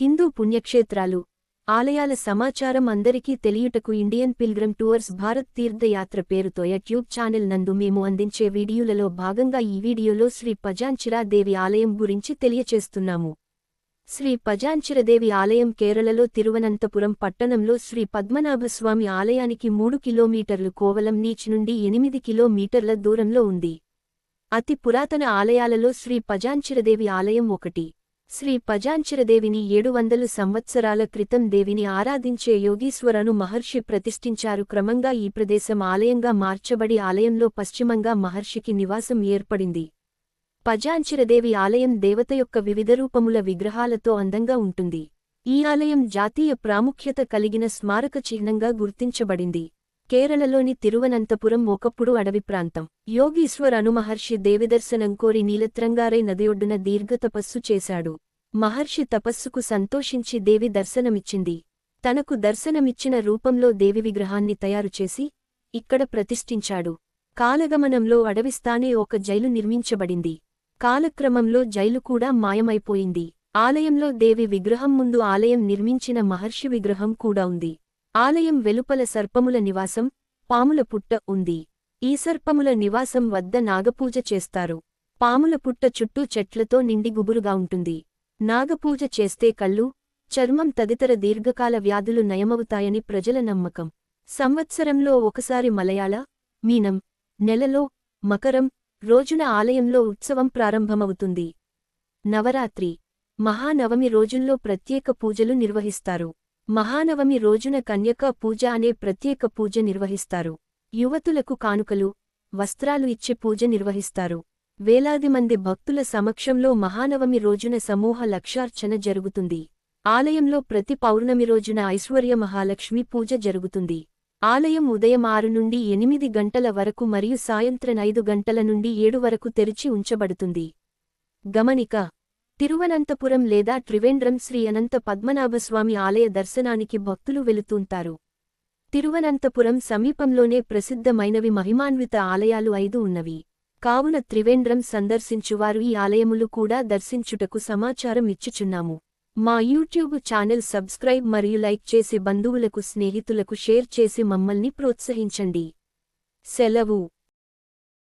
హిందూ పుణ్యక్షేత్రాలు. ఆలయాల సమాచారం అందరికీ తెలియుటకు Indian pilgrim tours Bharat Tirthayatra పేరుతో యూట్యూబ్ ఛానల్ నందు మేము అందించే వీడియోలలో భాగంగా ఈ వీడియోలో శ్రీ పజాంచిరాదేవి ఆలయం గురించి తెలియచేస్తున్నాము. శ్రీ పజాంచిరదేవి ఆలయం కేరళలో తిరువనంతపురం పట్టణంలో శ్రీ పద్మనాభస్వామి ఆలయానికి మూడు కిలోమీటర్లు కోవలం నీచ్ నుండి ఎనిమిది కిలోమీటర్ల దూరంలో ఉంది. అతి పురాతన ఆలయాలలో శ్రీ పజాంచిరదేవి ఆలయం ఒకటి. శ్రీ పజాంచిరదేవిని ఏడు వందలు సంవత్సరాల క్రితం దేవిని ఆరాధించే యోగీశ్వరను మహర్షి ప్రతిష్ఠించారు. క్రమంగా ఈ ప్రదేశం ఆలయంగా మార్చబడి ఆలయంలో పశ్చిమంగా మహర్షికి నివాసం ఏర్పడింది. పజాంచిరదేవి ఆలయం దేవత యొక్క వివిధ రూపముల విగ్రహాలతో అందంగా ఉంటుంది. ఈ ఆలయం జాతీయ ప్రాముఖ్యత కలిగిన స్మారక చిహ్నంగా గుర్తించబడింది. కేరళలోని తిరువనంతపురం ఒకప్పుడు అడవి ప్రాంతం. యోగీశ్వర్ అనుమహర్షి దేవిదర్శనం కోరి నీలత్రంగారై నదియొడ్డున దీర్ఘ తపస్సు చేశాడు. మహర్షి తపస్సుకు సంతోషించి దేవి దర్శనమిచ్చింది. తనకు దర్శనమిచ్చిన రూపంలో దేవి విగ్రహాన్ని తయారుచేసి ఇక్కడ ప్రతిష్ఠించాడు. కాలగమనంలో అడవిస్తానే ఒక జైలు నిర్మించబడింది. కాలక్రమంలో జైలు కూడా మాయమైపోయింది. ఆలయంలో దేవి విగ్రహం ముందు ఆలయం నిర్మించిన మహర్షి విగ్రహం కూడా ఉంది. ఆలయం వెలుపల సర్పముల నివాసం పాముల పుట్ట ఉంది. ఈ సర్పముల నివాసం వద్ద నాగపూజ చేస్తారు. పాముల పుట్ట చుట్టూ చెట్లతో నిండి గుబురుగా ఉంటుంది. నాగపూజ చేస్తే కళ్ళు చర్మం తదితర దీర్ఘకాల వ్యాధులు నయమవుతాయని ప్రజల నమ్మకం. సంవత్సరంలో ఒకసారి మలయాళ మీనం నెలలో మకరం రోజున ఆలయంలో ఉత్సవం ప్రారంభమవుతుంది. నవరాత్రి మహానవమి రోజుల్లో ప్రత్యేక పూజలు నిర్వహిస్తారు. మహానవమి రోజున కన్యక పూజ అనే ప్రత్యేక పూజ నిర్వహిస్తారు. యువతులకు కానుకలు వస్త్రాలు ఇచ్చే పూజ నిర్వహిస్తారు. వేలాది మంది భక్తుల సమక్షంలో మహానవమి రోజున సమూహ లక్షార్చన జరుగుతుంది. ఆలయంలో ప్రతి పౌర్ణమి రోజున ఐశ్వర్య మహాలక్ష్మి పూజ జరుగుతుంది. ఆలయం ఉదయం ఆరు నుండి ఎనిమిది గంటల వరకు మరియు సాయంత్రం ఐదు గంటల నుండి ఏడు వరకు తెరిచి ఉంచబడుతుంది. గమనిక తిరువనంతపురం లేదా త్రివేంద్రం శ్రీ అనంత పద్మనాభస్వామి ఆలయ దర్శనానికి భక్తులు వెళుతుంటారు. తిరువనంతపురం సమీపంలోనే ప్రసిద్ధమైనవి మహిమాన్విత ఆలయాలు ఐదు ఉన్నవి. కావున త్రివేంద్రం సందర్శించువారు ఈ ఆలయములు కూడా దర్శించుటకు సమాచారం ఇచ్చుచున్నాము. మా యూట్యూబ్ ఛానల్ సబ్స్క్రైబ్ మరియు లైక్ చేసి బంధువులకు స్నేహితులకు షేర్ చేసి మమ్మల్ని ప్రోత్సహించండి. సెలవు.